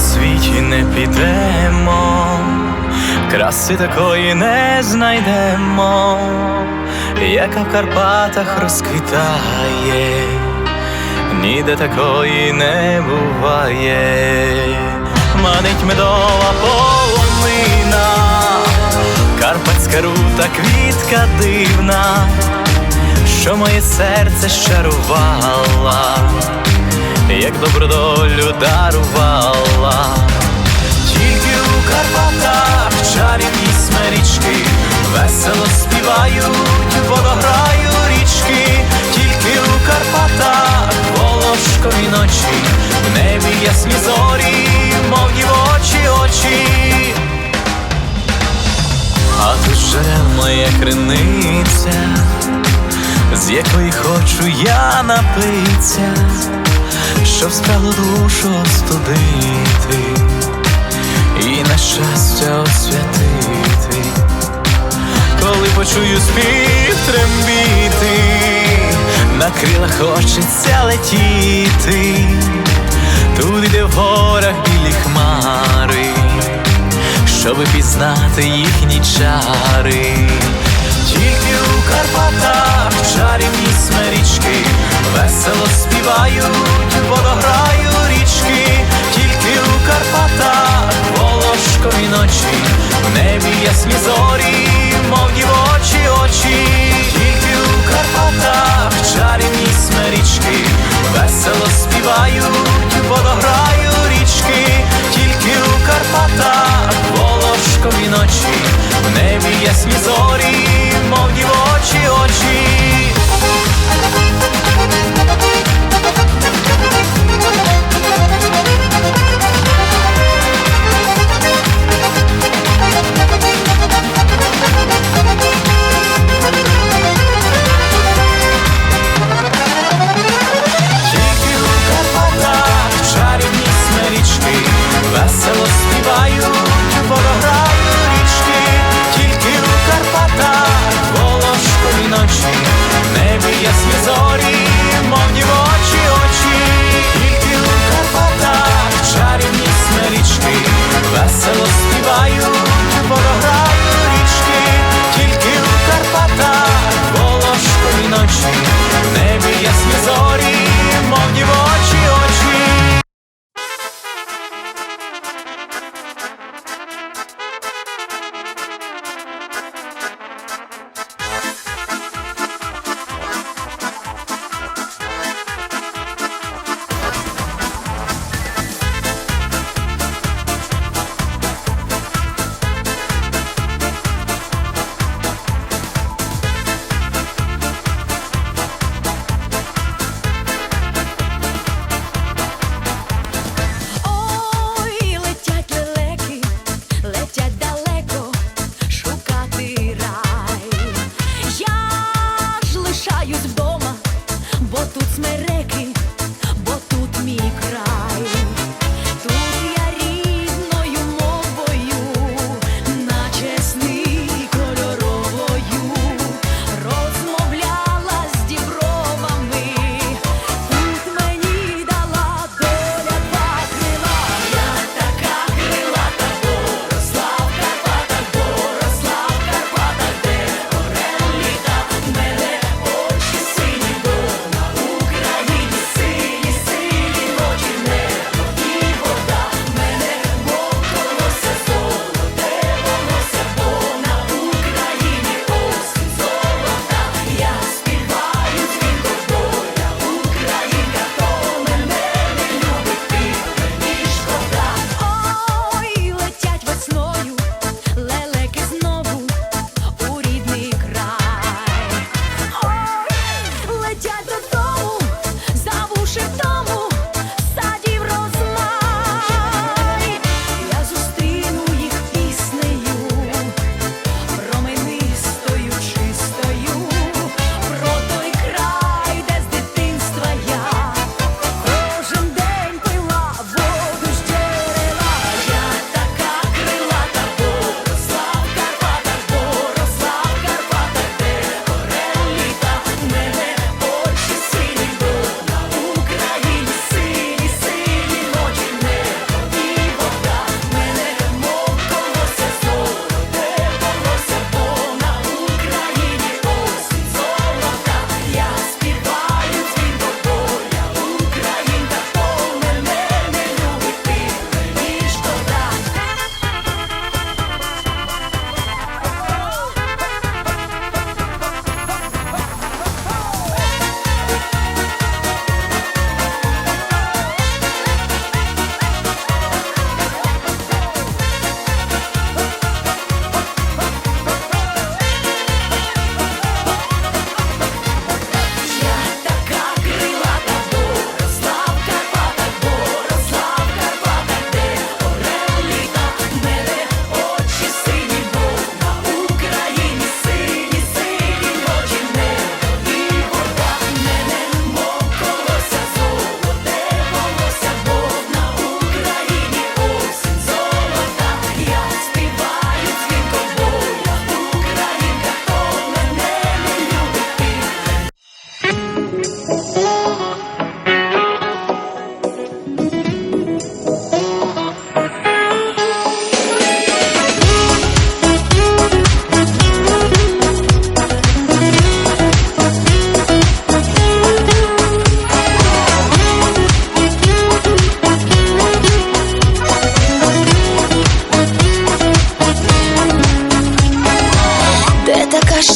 Світі не підемо, краси такої не знайдемо, яка в Карпатах розквітає, ніде такої не буває, манить медова полонина, карпатська рута квітка дивна, що моє серце щарувала як добру долю дарувала. Тільки у Карпатах чарівні смерічки весело співають, водограю ночі, в небі ясні зорі, мов дівочі очі. А жере моя криниця, з якої хочу я напитися, щоб спраглу душу остудити і на щастя освятити, коли почую спів трембіти, на крилах хочеться летіти, туди, де в горах білі хмари щоби пізнати їхні чари. Тільки у Карпатах чарівні смерічки весело співають, водограю річки, тільки у Карпатах волошкові ночі, в небі ясні зорі, мов дівочі очі, співають, водограю річки, тільки у Карпатах бо тут смереки, бо тут мій край.